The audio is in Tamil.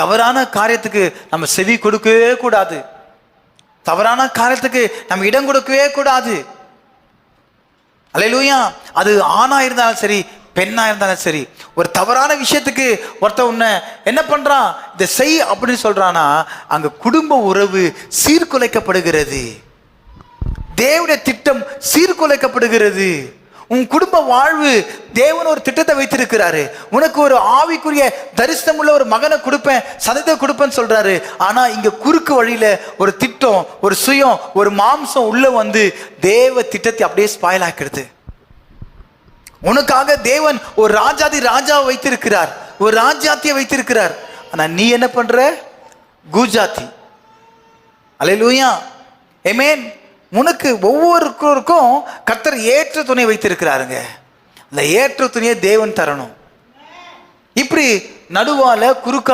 தவறான காரியத்துக்கு நம்ம செவி கொடுக்கவே கூடாது. தவறான காரியத்துக்கு நம்ம இடம் கொடுக்கவே கூடாது. அலையிலூயா அது ஆணா இருந்தாலும் சரி பெண்ணா இருந்தாலும் சரி ஒரு தவறான விஷயத்துக்கு ஒருத்த உன்னை என்ன பண்றான்? இதை செய் அப்படின்னு சொல்றானா அங்க குடும்ப உறவு சீர்குலைக்கப்படுகிறது. தேவனுடைய திட்டம் சீர்குலைக்கப்படுகிறது. உன் குடும்ப வாழ்வு தேவன் ஒரு திட்டத்தை வைத்திருக்கிறாரு. உனக்கு ஒரு ஆவிக்குரிய தரிசனம் உள்ள ஒரு மகனை கொடுப்பேன் சதத்தை கொடுப்பேன்னு சொல்றாரு. ஆனா இங்க குறுக்கு வழியில ஒரு திட்டம் ஒரு சுயம் ஒரு மாம்சம் உள்ள வந்து தேவ திட்டத்தை அப்படியே ஸ்பாயில் ஆக்கிடுது. உனக்காக தேவன் ஒரு ராஜாதி ராஜாவை வைத்திருக்கிறார். ஒரு ராஜாத்தியை வைத்திருக்கிறார். ஆனா நீ என்ன பண்ற? குஜாத்தி. அலையிலூயா. எமேன் உனக்கு ஒவ்வொருக்கும் கத்தர் ஏற்ற துணை வைத்திருக்கிறாருங்க. அந்த ஏற்ற துணியை தேவன் தரணும். இப்படி நடுவால குறுக்க